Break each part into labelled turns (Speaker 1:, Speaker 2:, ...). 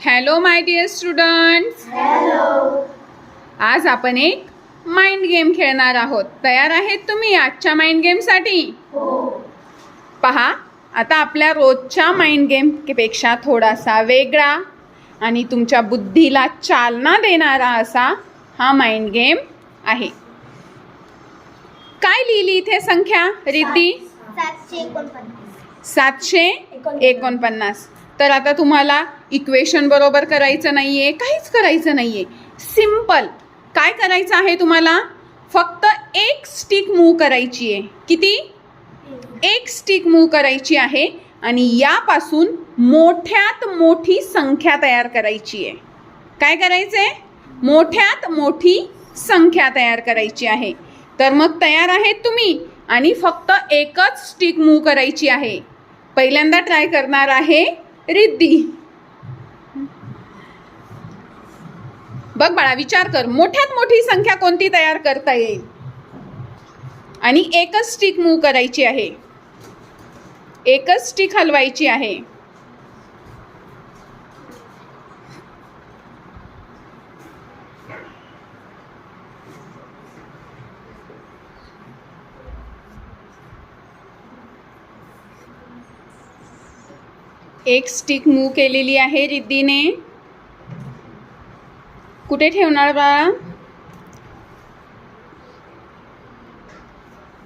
Speaker 1: Hello my dear students आज आपण एक माइंड गेम खेळणार आहोत. तयार आहेत तुम्ही आजच्या माइंड गेमसाठी पहा आता आपल्या रोजच्या माइंड गेमपेक्षा थोडासा वेगळा आणि तुमच्या बुद्धीला चालना देणारा असा हा माइंड गेम आहे. काय लिहिली इथे संख्या रिद्धी
Speaker 2: सातशे एकोणपन्नास.
Speaker 1: सातशे एकोणपन्नास. तर आता तुम्हाला इक्वेशन बरोबर करायचं आहे काहीच करायचं नाही आहे सिंपल काय करायचं आहे तुम्हाला? फक्त एक स्टिक मूव करायची आहे. किती? एक स्टिक मूव करायची आहे आणि यापासून मोठ्यात मोठी संख्या तयार करायची आहे. काय करायचं आहे मोठ्यात मोठी संख्या तयार करायची आहे. तर मग तयार आहेत तुम्ही आणि फक्त एकच स्टिक मूव करायची आहे. पहिल्यांदा ट्राय करणार आहे रिद्धी. बघ बाळा विचार कर. मोठ्यात मोठी संख्या कोणती तयार करता येईल? आणि एकच स्टिक मूव करायची आहे. एकच स्टिक हलवायची आहे. एक स्टिक मूव केलेली आहे रिद्धीने कुठे ठेवणार बाळा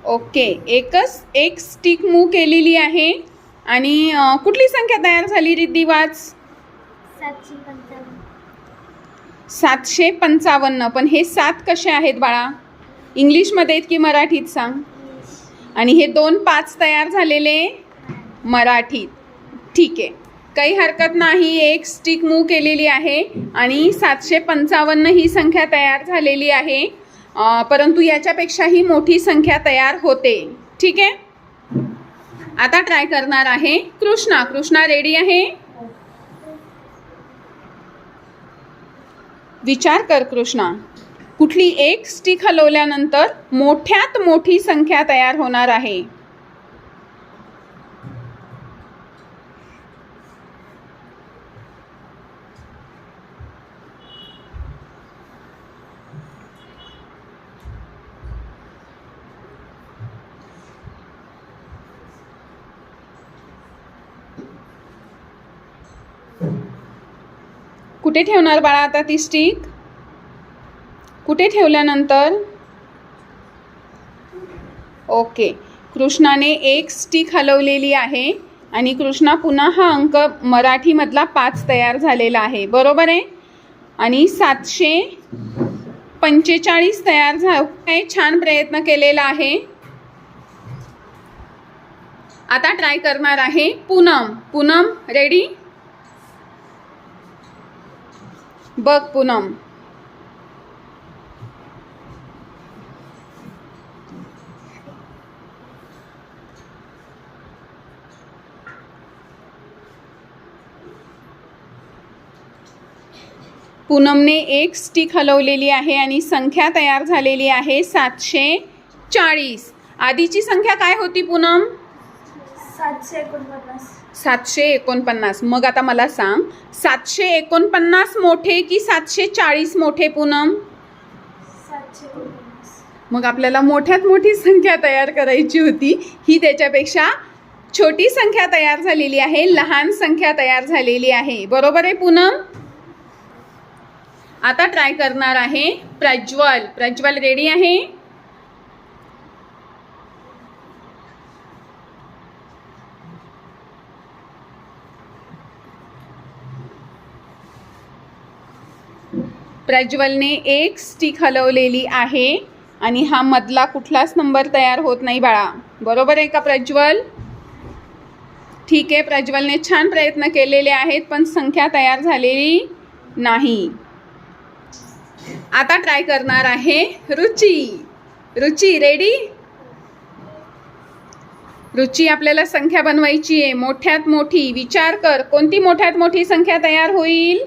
Speaker 1: ओके एकच एक स्टिक मूव केलेली आहे. आणि कुठली संख्या तयार झाली रिद्धी वाच?
Speaker 2: सातशे पंचावन्न.
Speaker 1: पण हे सात कसे आहेत बाळा? इंग्लिशमध्ये आहेत की मराठीत सांग. आणि हे दोन पाच तयार झालेले मराठीत. ठीक आहे. काही हरकत नाही एक स्टिक मूव केलेली आहे आणि सातशे पंचावन्न ही संख्या तयार झालेली आहे. परंतु याच्यापेक्षाही मोठी संख्या तयार होते. ठीक आहे? आता ट्राय करणार आहे कृष्णा. कृष्णा रेडी आहे? विचार कर कृष्णा. कुठली एक स्टिक हलवल्यानंतर मोठ्यात मोठी संख्या तयार होणार आहे. कुठे ठेवणार बाळा आता ती स्टिक कुठे ठेवल्यानंतर? ओके कृष्णाने एक स्टिक हलवलेली आहे आणि कृष्णा पुन्हा हा अंक मराठीमधला पाच तयार झालेला आहे. बरोबर आहे? आणि सातशे पंचेचाळीस तयार झा काय छान प्रयत्न केलेला आहे. आता ट्राय करणार आहे पूनम. पूनम रेडी बघ पूनम. पूनमने एक स्टिक हलवलेली आहे आणि संख्या तयार झालेली आहे सातशे चाळीस. आधीची संख्या काय होती पूनम?
Speaker 2: सातशे एकोणपन्नास.
Speaker 1: सातशे एकोणपन्नास. मग आता मला सांग सातशे एकोणपन्नास मोठे की सातशे चाळीस मोठे पूनम? मग आपल्याला मोठ्यात मोठी संख्या तयार करायची होती. ही त्याच्यापेक्षा छोटी संख्या तयार झालेली आहे लहान संख्या तयार झालेली आहे. बरोबर आहे पूनम? आता ट्राय करणार आहे प्रज्वल. प्रज्वल रेडी आहे? प्रज्वलने एक स्टिक हलवलेली आहे. आणि हा मधला कुठलाच नंबर तयार होत नाही बाळा. बरोबर आहे का प्रज्वल? ठीक आहे प्रज्वलने छान प्रयत्न केलेले आहेत पण संख्या तयार झालेली नाही. आता ट्राय करणार आहे रुची. रुची रेडी रुची आपल्याला संख्या बनवायची आहे. मोठ्यात मोठी. विचार कर कोणती मोठ्यात मोठी संख्या तयार होईल?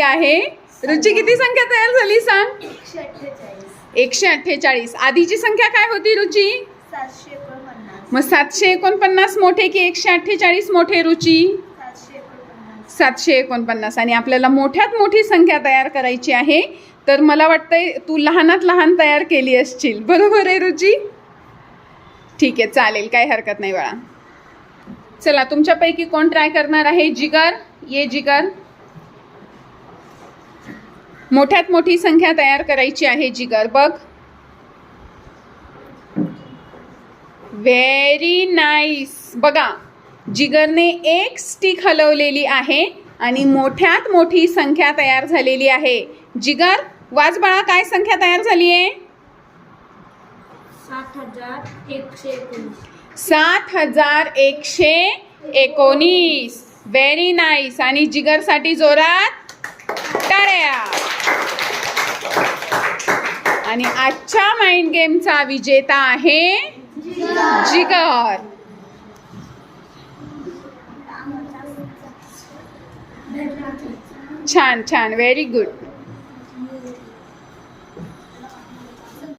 Speaker 1: आहे. रुची किती संख्या तयार झाली सांग?
Speaker 2: एकशे अठ्ठेचाळीस.
Speaker 1: आधीची संख्या काय होती रुची? मग सातशे एकोणपन्नास मोठे की एकशे अठ्ठेचाळीस मोठे रुची? सातशे एकोणपन्नास. आणि आपल्याला मोठ्यात मोठी संख्या तयार करायची आहे. तर मला वाटतंय तू लहानात लहान तयार केली असशील. बरोबर आहे रुची? ठीक आहे चालेल. काही हरकत नाही बाळा. चला तुमच्यापैकी कोण ट्राय करणार आहे? जिगर? ये जिगर. मोठ्यात मोठी संख्या तयार करायची आहे जिगर. बघ. व्हेरी नाईस बघा. जिगरने एक स्टिक हलवलेली आहे आणि मोठ्यात मोठी संख्या तयार झालेली आहे. जिगर वाज बाळा काय संख्या तयार झाली आहे?
Speaker 2: सात हजार एकशे एकोणीस.
Speaker 1: सात हजार एकशे एकोणीस. व्हेरी नाईस आणि जिगरसाठी जोरात टाळ्या. आणि आजच्या माइंड गेमचा विजेता आहे जिगर. छान छान व्हेरी गुड